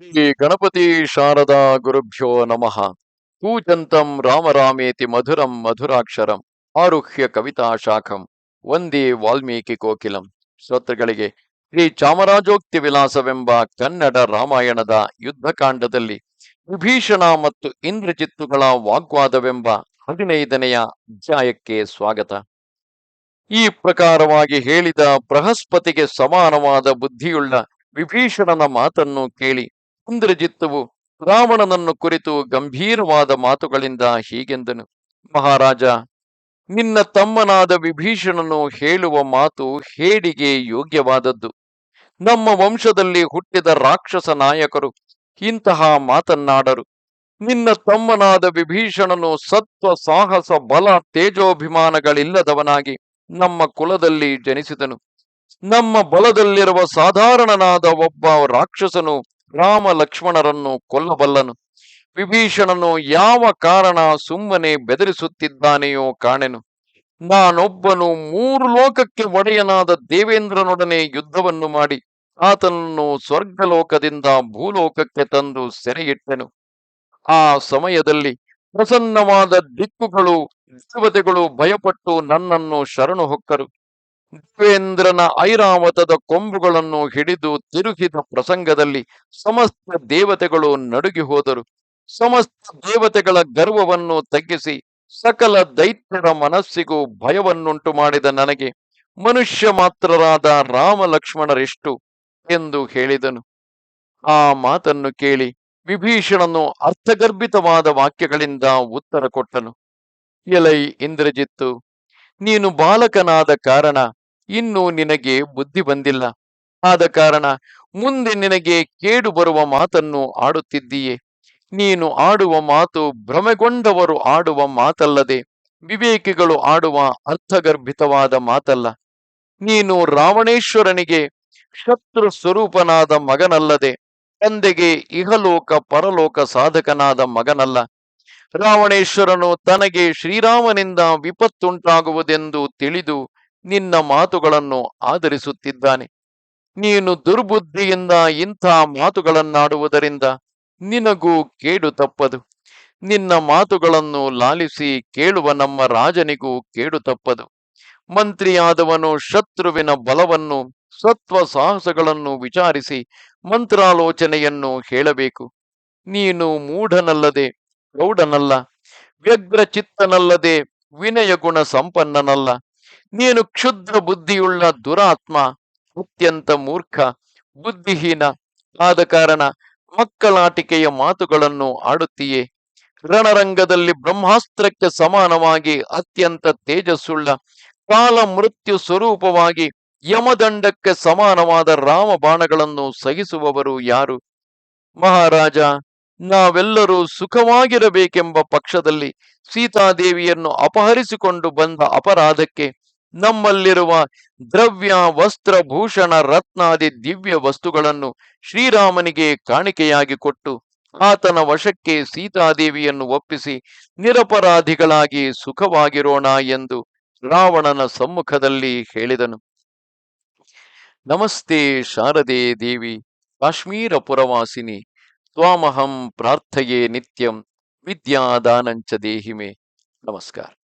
ಶ್ರೀ ಗಣಪತಿ ಶಾರದಾ ಗುರುಭ್ಯೋ ನಮಃ. ಕೂಜಂತಂ ರಾಮರಾಮೇತಿ ಮಧುರಂ ಮಧುರಾಕ್ಷರಂ ಆರುಹ್ಯ ಕವಿತಾ ಶಾಖಂ ಒಂದೇ ವಾಲ್ಮೀಕಿ ಕೋಕಿಲಂ. ಶ್ರೋತೃಗಳಿಗೆ ಶ್ರೀ ಚಾಮರಾಜೋಕ್ತಿ ವಿಲಾಸವೆಂಬ ಕನ್ನಡ ರಾಮಾಯಣದ ಯುದ್ಧಕಾಂಡದಲ್ಲಿ ವಿಭೀಷಣ ಮತ್ತು ಇಂದ್ರಜಿತ್ತುಗಳ ವಾಗ್ವಾದವೆಂಬ ಹದಿನೈದನೆಯ ಅಧ್ಯಾಯಕ್ಕೆ ಸ್ವಾಗತ. ಈ ಪ್ರಕಾರವಾಗಿ ಹೇಳಿದ ಬೃಹಸ್ಪತಿಗೆ ಸಮಾನವಾದ ಬುದ್ಧಿಯುಳ್ಳ ವಿಭೀಷಣನ ಮಾತನ್ನು ಕೇಳಿ ಇಂದ್ರಜಿತ್ತುವು ರಾವಣನನ್ನು ಕುರಿತು ಗಂಭೀರವಾದ ಮಾತುಗಳಿಂದ ಹೀಗೆಂದನು. ಮಹಾರಾಜ, ನಿನ್ನ ತಮ್ಮನಾದ ವಿಭೀಷಣನು ಹೇಳುವ ಮಾತು ಹೇಡಿಗೆ ಯೋಗ್ಯವಾದದ್ದು. ನಮ್ಮ ವಂಶದಲ್ಲಿ ಹುಟ್ಟಿದ ರಾಕ್ಷಸ ನಾಯಕರು ಇಂತಹ ಮಾತನ್ನಾಡರು. ನಿನ್ನ ತಮ್ಮನಾದ ವಿಭೀಷಣನು ಸತ್ವ, ಸಾಹಸ, ಬಲ, ತೇಜೋಭಿಮಾನಗಳಿಲ್ಲದವನಾಗಿ ನಮ್ಮ ಕುಲದಲ್ಲಿ ಜನಿಸಿದನು. ನಮ್ಮ ಬಲದಲ್ಲಿರುವ ಸಾಧಾರಣನಾದ ಒಬ್ಬ ರಾಕ್ಷಸನು ರಾಮ ಲಕ್ಷ್ಮಣರನ್ನು ಕೊಲ್ಲಬಲ್ಲನು. ವಿಭೀಷಣನು ಯಾವ ಕಾರಣ ಸುಮ್ಮನೆ ಬೆದರಿಸುತ್ತಿದ್ದಾನೆಯೋ ಕಾಣೆನು. ನಾನೊಬ್ಬನು ಮೂರು ಲೋಕಕ್ಕೆ ಒಡೆಯನಾದ ದೇವೇಂದ್ರನೊಡನೆ ಯುದ್ಧವನ್ನು ಮಾಡಿ, ಆತನನ್ನು ಸ್ವರ್ಗಲೋಕದಿಂದ ಭೂಲೋಕಕ್ಕೆ ತಂದು ಸೆರೆಯಿಟ್ಟೆನು. ಆ ಸಮಯದಲ್ಲಿ ಪ್ರಸನ್ನವಾದ ದಿಕ್ಕುಗಳು ದೇವತೆಗಳು ಭಯಪಟ್ಟು ನನ್ನನ್ನು ಶರಣು ಹೊಕ್ಕರು. ದೇವೇಂದ್ರನ ಐರಾವತದ ಕೊಂಬುಗಳನ್ನು ಹಿಡಿದು ತಿರುಗಿದ ಪ್ರಸಂಗದಲ್ಲಿ ಸಮಸ್ತ ದೇವತೆಗಳು ನಡುಗಿ ಹೋದರು. ಸಮಸ್ತ ದೇವತೆಗಳ ಗರ್ವವನ್ನು ತಗ್ಗಿಸಿ ಸಕಲ ದೈತ್ಯರ ಮನಸ್ಸಿಗೂ ಭಯವನ್ನುಂಟು ಮಾಡಿದ ನನಗೆ ಮನುಷ್ಯ ಮಾತ್ರರಾದ ರಾಮ ಲಕ್ಷ್ಮಣರೆಷ್ಟು ಎಂದು ಹೇಳಿದನು. ಆ ಮಾತನ್ನು ಕೇಳಿ ವಿಭೀಷಣನು ಅರ್ಥಗರ್ಭಿತವಾದ ವಾಕ್ಯಗಳಿಂದ ಉತ್ತರ ಕೊಟ್ಟನು. ಎಲೈ ಇಂದ್ರಜಿತ್ತು, ನೀನು ಬಾಲಕನಾದ ಕಾರಣ ಇನ್ನೂ ನಿನಗೆ ಬುದ್ಧಿ ಬಂದಿಲ್ಲ. ಆದ ಕಾರಣ ಮುಂದೆ ನಿನಗೆ ಕೇಡು ಬರುವ ಮಾತನ್ನು ಆಡುತ್ತಿದ್ದೀಯೆ. ನೀನು ಆಡುವ ಮಾತು ಭ್ರಮೆಗೊಂಡವರು ಆಡುವ ಮಾತಲ್ಲದೆ ವಿವೇಕಿಗಳು ಆಡುವ ಅರ್ಥಗರ್ಭಿತವಾದ ಮಾತಲ್ಲ. ನೀನು ರಾವಣೇಶ್ವರನಿಗೆ ಶತ್ರು ಸ್ವರೂಪನಾದ ಮಗನಲ್ಲದೆ ತಂದೆಗೆ ಇಹಲೋಕ ಪರಲೋಕ ಸಾಧಕನಾದ ಮಗನಲ್ಲ. ರಾವಣೇಶ್ವರನು ತನಗೆ ಶ್ರೀರಾಮನಿಂದ ವಿಪತ್ತುಂಟಾಗುವುದೆಂದು ತಿಳಿದು ನಿನ್ನ ಮಾತುಗಳನ್ನು ಆಧರಿಸುತ್ತಿದ್ದಾನೆ. ನೀನು ದುರ್ಬುದ್ಧಿಯಿಂದ ಇಂಥ ಮಾತುಗಳನ್ನಾಡುವುದರಿಂದ ನಿನಗೂ ಕೇಡು ತಪ್ಪದು. ನಿನ್ನ ಮಾತುಗಳನ್ನು ಲಾಲಿಸಿ ಕೇಳುವ ನಮ್ಮ ರಾಜನಿಗೂ ಕೇಡು ತಪ್ಪದು. ಮಂತ್ರಿಯಾದವನು ಶತ್ರುವಿನ ಬಲವನ್ನು, ಸತ್ವ ಸಾಹಸಗಳನ್ನು ವಿಚಾರಿಸಿ ಮಂತ್ರಾಲೋಚನೆಯನ್ನು ಹೇಳಬೇಕು. ನೀನು ಮೂಢನಲ್ಲದೆ ಪ್ರೌಢನಲ್ಲ ವ್ಯಗ್ರ ಚಿತ್ತನಲ್ಲದೆ ವಿನಯ ಗುಣ ಸಂಪನ್ನನಲ್ಲ. ನೀನು ಕ್ಷುದ್ರ ಬುದ್ಧಿಯುಳ್ಳ ದುರಾತ್ಮ, ಅತ್ಯಂತ ಮೂರ್ಖ, ಬುದ್ಧಿಹೀನ ಆದ ಕಾರಣ ಮಕ್ಕಳಾಟಿಕೆಯ ಮಾತುಗಳನ್ನು ಆಡುತ್ತೀಯೇ. ರಣರಂಗದಲ್ಲಿ ಬ್ರಹ್ಮಾಸ್ತ್ರಕ್ಕೆ ಸಮಾನವಾಗಿ ಅತ್ಯಂತ ತೇಜಸ್ಸುಳ್ಳ, ಕಾಲ ಮೃತ್ಯು ಸ್ವರೂಪವಾಗಿ ಯಮದಂಡಕ್ಕೆ ಸಮಾನವಾದ ರಾಮ ಬಾಣಗಳನ್ನು ಸಹಿಸುವವರು ಯಾರು? ಮಹಾರಾಜ, ನಾವೆಲ್ಲರೂ ಸುಖವಾಗಿರಬೇಕೆಂಬ ಪಕ್ಷದಲ್ಲಿ ಸೀತಾದೇವಿಯನ್ನು ಅಪಹರಿಸಿಕೊಂಡು ಬಂದ ಅಪರಾಧಕ್ಕೆ ನಮ್ಮಲ್ಲಿರುವ ದ್ರವ್ಯ, ವಸ್ತ್ರ, ಭೂಷಣ ರತ್ನಾದಿ ದಿವ್ಯ ವಸ್ತುಗಳನ್ನು ಶ್ರೀರಾಮನಿಗೆ ಕಾಣಿಕೆಯಾಗಿ ಕೊಟ್ಟು ಆತನ ವಶಕ್ಕೆ ಸೀತಾದೇವಿಯನ್ನು ಒಪ್ಪಿಸಿ ನಿರಪರಾಧಿಗಳಾಗಿ ಸುಖವಾಗಿರೋಣ ಎಂದು ರಾವಣನ ಸಮ್ಮುಖದಲ್ಲಿ ಹೇಳಿದನು. ನಮಸ್ತೆ ಶಾರದೆ ದೇವಿ, ಕಾಶ್ಮೀರ ಪುರವಾಸಿನಿ, ತ್ವಾಮಹಂ ಪ್ರಾರ್ಥಯೇ ನಿತ್ಯಂ ವಿದ್ಯಾದಾನಂಚ ದೇಹಿಮೆ. ನಮಸ್ಕಾರ.